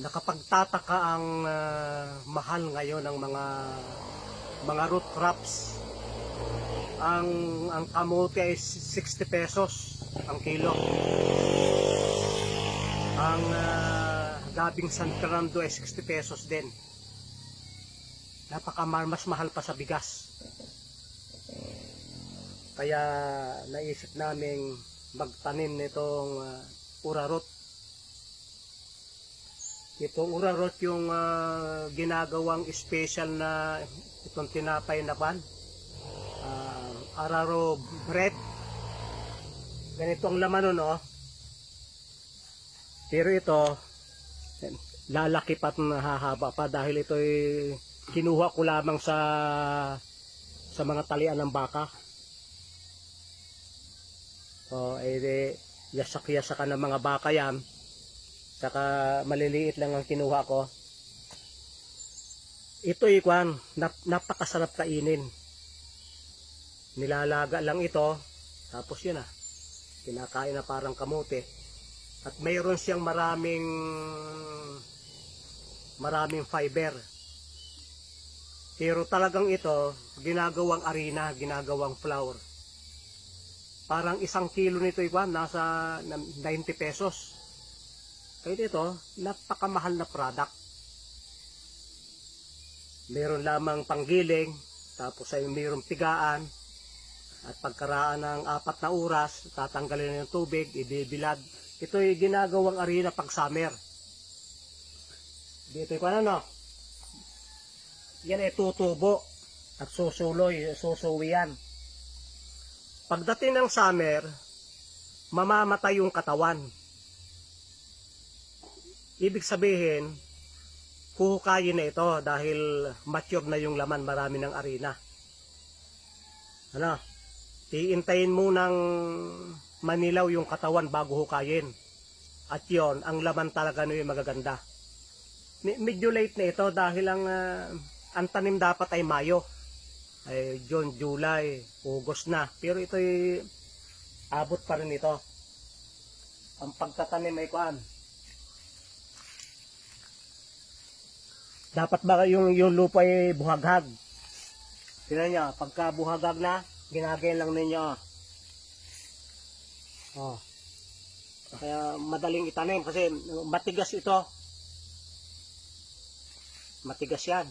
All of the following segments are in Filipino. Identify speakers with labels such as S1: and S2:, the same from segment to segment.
S1: nakapagtataka ang ah, mahal ngayon ng mga mga root crops. Ang ang kamote ay 60 pesos ang kilo. Ang ah, gabing San Fernando ay 60 pesos din. Napaka mas mahal pa sa bigas. Kaya naisip naming magtanim nitong uh, urarot. Itong urarot yung ah, ginagawang special na itong tinapay na pan. Ah, araro bread. Ganito ang laman nun, oh. Pero ito, lalaki pa at hahaba pa dahil ito'y kinuha ko lamang sa sa mga talian ng baka. O, eh, di, yasak-yasakan ng mga baka yan. Saka maliliit lang ang kinuha ko. Ito ikwan, nap, napakasarap kainin. Nilalaga lang ito, tapos yun ah. Kinakain na parang kamote. At mayroon siyang maraming maraming fiber. Pero talagang ito, ginagawang arena, ginagawang flour. Parang isang kilo nito iwan, nasa 90 pesos. Kaya ito, napakamahal na product. Meron lamang panggiling, tapos ay mayroong pigaan, at pagkaraan ng apat na oras, tatanggalin yung tubig, ibibilad. Ito ay ginagawang arena pag summer. Dito yung ano, yan ay tutubo at susuloy, susuwi yan. Pagdating ng summer, mamamatay yung katawan. Ibig sabihin, huhukayin na ito dahil mature na yung laman, marami ng arena. Ano? Iintayin mo ng manilaw yung katawan bago hukayin. At yon ang laman talaga nyo yung magaganda. Me- Medyo late na ito dahil ang, ah, ang tanim dapat ay Mayo. Ay June, July, August na. Pero ito'y abot pa rin ito. Ang pagtatanim ay kuan. Dapat ba yung, yung lupa ay buhaghag? Tingnan nyo, pagka buhaghag na, ginagayin lang ninyo. Oh. Kaya madaling itanim kasi matigas ito. Matigas yan.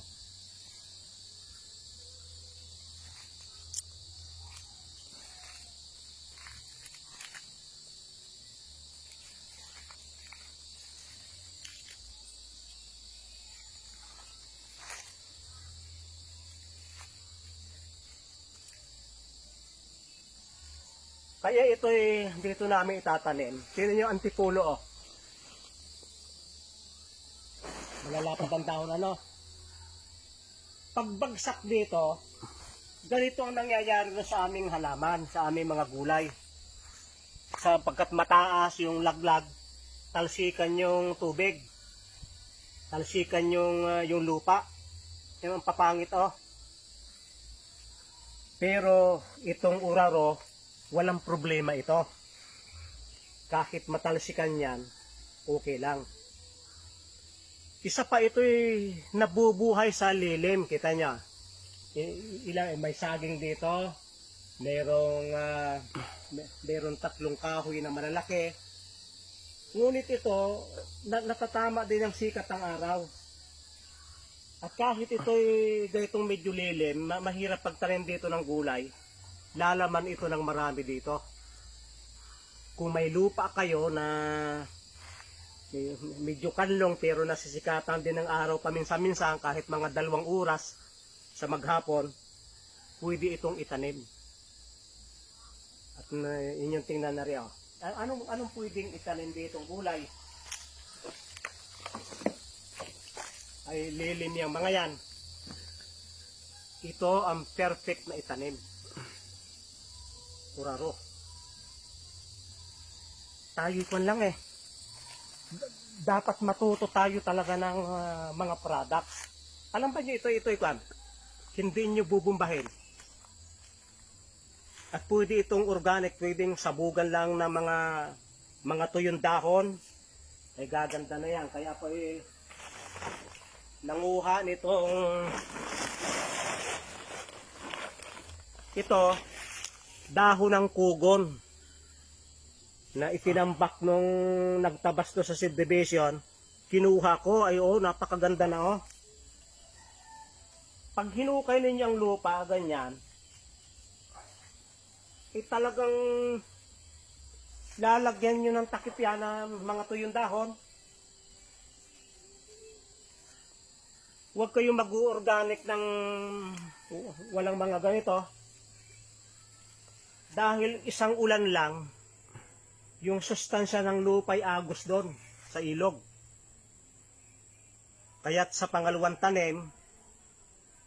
S1: Kaya ito'y dito namin itatanim. Sino yung antipulo oh? Malalapad ang dahon ano? Pagbagsak dito, ganito ang nangyayari na sa aming halaman, sa aming mga gulay. Sapagkat mataas yung laglag, talsikan yung tubig. Talsikan yung, ah, yung lupa. Yung ang papangit oh. Pero itong uraro, walang problema ito. Kahit matalsikan yan, okay lang. Isa pa ito'y nabubuhay sa lilim, kita niya. Ilang may saging dito, merong may- merong tatlong kahoy na malalaki. Ngunit ito, na- natatama din ng sikat ng araw. At kahit ito'y ganitong medyo lilim, ma- mahirap pagtanim dito ng gulay, lalaman ito ng marami dito. Kung may lupa kayo na medyo kanlong pero nasisikatan din ng araw paminsan-minsan kahit mga dalawang oras sa maghapon, pwede itong itanim. At na, inyong tingnan na rin. Oh. Anong, anong pwedeng itanim ditong gulay? Ay lilim yung mga yan. Ito ang perfect na itanim. Kuraro. Tayo kwan lang eh. Dapat matuto tayo talaga ng ah, mga products. Alam ba niyo ito, ito, ikwan? Hindi niyo bubumbahin. At pwede itong organic, pwedeng sabugan lang ng mga mga tuyong dahon, ay gaganda na yan. Kaya po eh, nanguha nitong ito, dahon ng kugon na itinambak nung nagtabas to sa subdivision. Kinuha ko, ay oh, napakaganda na oh. Pag hinukay ninyo lupa, ganyan, eh talagang lalagyan nyo ng takip yan ng mga tuyong dahon. Huwag kayong mag-organic ng walang mga ganito. Dahil isang ulan lang, yung sustansya ng lupa ay agos doon sa ilog. Kaya't sa pangalawang tanim,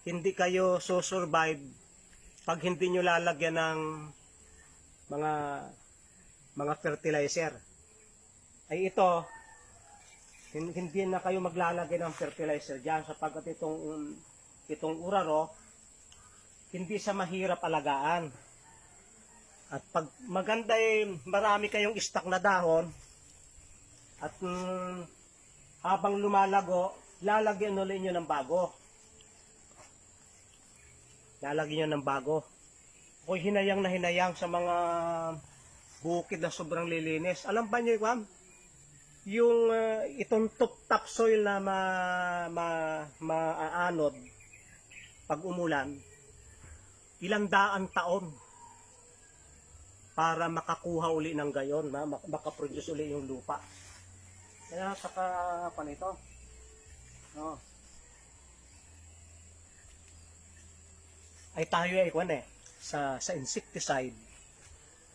S1: hindi kayo susurvive pag hindi nyo lalagyan ng mga mga fertilizer. Ay ito, hin- hindi na kayo maglalagay ng fertilizer diyan sapagkat itong itong uraro hindi sa mahirap alagaan. At pag maganda eh, marami kayong stock na dahon at mm, habang lumalago, lalagyan ulit nyo ng bago. Lalagyan nyo ng bago. Ako'y hinayang na hinayang sa mga bukid na sobrang lilinis. Alam ba nyo, Kwam? Yung uh, itong top topsoil na ma, ma, maaanod pag umulan, ilang daan taon para makakuha uli ng gayon, ma, mak- makaproduce uli yung lupa. Kaya saka pa nito. No. Ay tayo ay kwan eh sa sa insecticide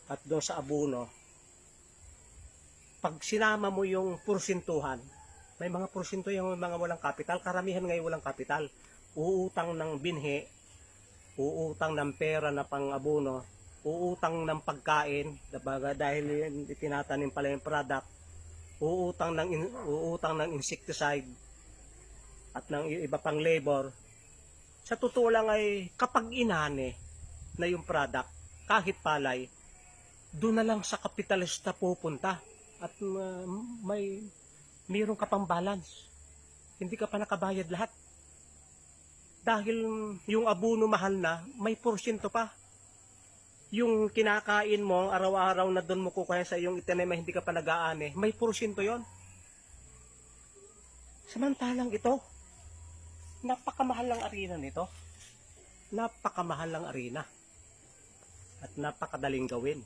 S1: at doon sa abono pag sinama mo yung porsintuhan may mga porsinto yung mga walang kapital karamihan ngayon walang kapital uutang ng binhe uutang ng pera na pang abono uutang ng pagkain dahil tinatanim pala yung product uutang ng uutang ng insecticide at ng iba pang labor. Sa totoo lang ay kapag inane na yung product kahit palay doon na lang sa kapitalista pupunta at uh, may mayroon ka pang balance. Hindi ka pa nakabayad lahat. Dahil yung abono mahal na may porsyento pa yung kinakain mo araw-araw na doon mo kukuha sa iyong itanim hindi ka pa nag-aane may porsyento yon samantalang ito napakamahal ang arena nito napakamahal ang arena at napakadaling gawin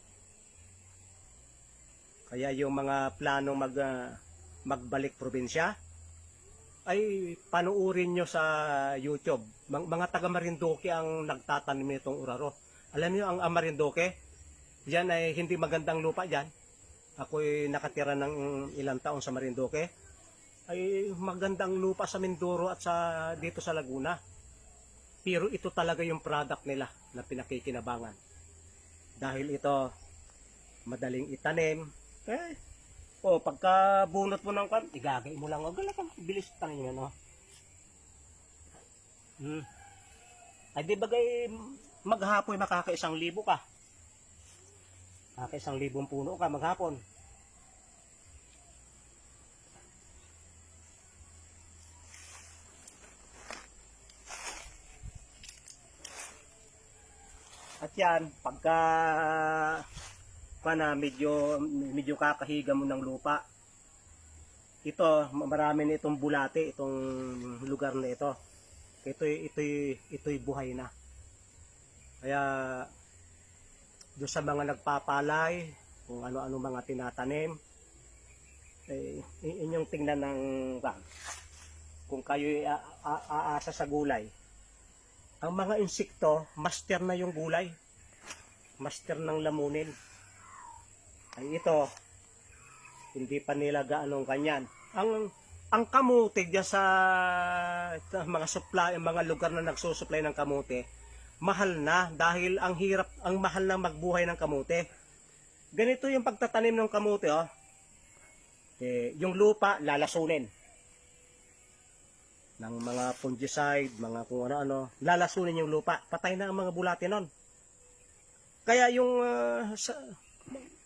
S1: kaya yung mga planong mag, ah, magbalik probinsya, ay panuurin nyo sa YouTube. Mga taga Marinduque ang nagtatanim nitong uraro. Alam niyo ang, Marinduque, yan ay hindi magandang lupa dyan. Ako'y nakatira ng ilang taon sa Marinduque. Ay magandang lupa sa Mindoro at sa dito sa Laguna. Pero ito talaga yung product nila na pinakikinabangan. Dahil ito madaling itanim, eh, o pagka bunot mo ng kan, igagay mo lang. Huwag lang, bilis tangin yan, no? Hmm. Ay, di bagay, maghapon makakaisang libo ka. Makakaisang libong puno ka maghapon. At yan, pagka pa na medyo medyo kakahiga mo ng lupa. Ito, marami na itong bulate, itong lugar na ito. Ito ito ito'y buhay na. Kaya doon sa mga nagpapalay, kung ano-ano mga tinatanim, eh, inyong tingnan ng bang, kung kayo aasa sa gulay. Ang mga insekto, master na yung gulay. Master ng lamunin ay ito hindi pa nila gaanong kanyan ang ang kamuti diyan sa, sa mga supply mga lugar na nagsusupply ng kamuti mahal na dahil ang hirap ang mahal na magbuhay ng kamuti ganito yung pagtatanim ng kamuti oh eh, yung lupa lalasunin ng mga fungicide, mga kung ano-ano, lalasunin yung lupa. Patay na ang mga bulate nun. Kaya yung ah, sa,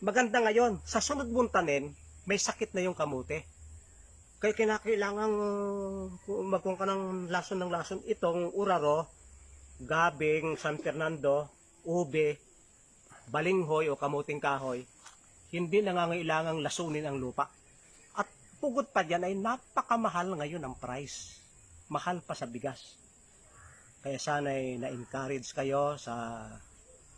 S1: maganda ngayon, sa sunod mong tanim, may sakit na yung kamote. Kaya kinakailangan magkung ka ng lason ng lason itong uraro, gabing, San Fernando, ube, balinghoy o kamuting kahoy, hindi nangangailangang lasunin ang lupa. At pugot pa dyan ay napakamahal ngayon ang price. Mahal pa sa bigas. Kaya sana'y na-encourage kayo sa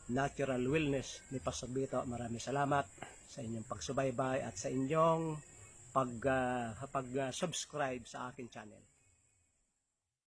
S1: natural wellness ni Pastor Bito. Maraming salamat sa inyong pagsubaybay at sa inyong pag, ah, pag subscribe sa akin channel.